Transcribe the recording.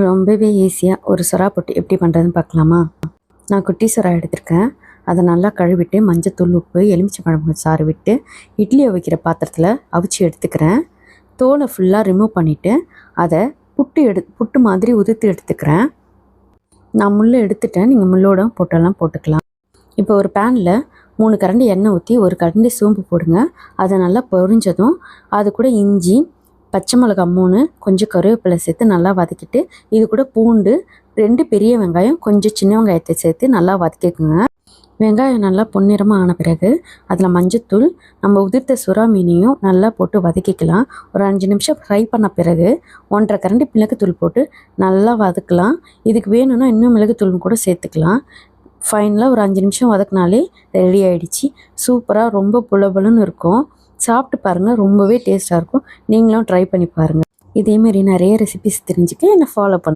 ரொம்பவே ஈஸியாக ஒரு சுறா பொட்டு எப்படி பண்ணுறதுன்னு பார்க்கலாமா? நான் குட்டி சுறா எடுத்திருக்கேன். அதை நல்லா கழுவிட்டு மஞ்சத்தூள் உப்பு எலுமிச்சம்பழம் சாறு விட்டு இட்லியை வைக்கிற பாத்திரத்தில் அவிச்சு எடுத்துக்கிறேன். தோலை ஃபுல்லாக ரிமூவ் பண்ணிவிட்டு அதை புட்டு எடு புட்டு மாதிரி உதிர்த்து எடுத்துக்கிறேன். நான் முள்ளை எடுத்துட்டேன். நீங்கள் முள்ளோட பொட்டெல்லாம் போட்டுக்கலாம். இப்போ ஒரு பேனில் மூணு கரண்டி எண்ணெய் ஊற்றி ஒரு கரண்டி சோம்பு போடுங்க. அதை நல்லா பொரிஞ்சதும் அது கூட இஞ்சி பச்சை மிளகா மூணு கொஞ்சம் கருவேப்பிலை சேர்த்து நல்லா வதக்கிட்டு இது கூட பூண்டு ரெண்டு பெரிய வெங்காயம் கொஞ்சம் சின்ன வெங்காயத்தை சேர்த்து நல்லா வதக்கிக்குங்க. வெங்காயம் நல்லா பொன்னிறமாக ஆன பிறகு அதில் மஞ்சத்தூள் நம்ம உதிர்த்த சுறா மீனையும் நல்லா போட்டு வதக்கிக்கலாம். ஒரு அஞ்சு நிமிஷம் ஃப்ரை பண்ண பிறகு ஒன்றரை கரண்டி மிளகுத்தூள் போட்டு நல்லா வதக்கலாம். இதுக்கு வேணும்னா இன்னும் மிளகுத்தூள் கூட சேர்த்துக்கலாம். ஃபைனலாக ஒரு அஞ்சு நிமிஷம் வதக்குனாலே ரெடி ஆகிடுச்சி சூப்பராக ரொம்ப புலபலன்னு இருக்கும். சாப்பிட்டு பாருங்கள் ரொம்பவே டேஸ்ட்டாக இருக்கும். நீங்களும் ட்ரை பண்ணி பாருங்கள் இதேமாரி நிறைய ரெசிபிஸ் தெரிஞ்சுக்க என்னை ஃபாலோ பண்ணுங்கள்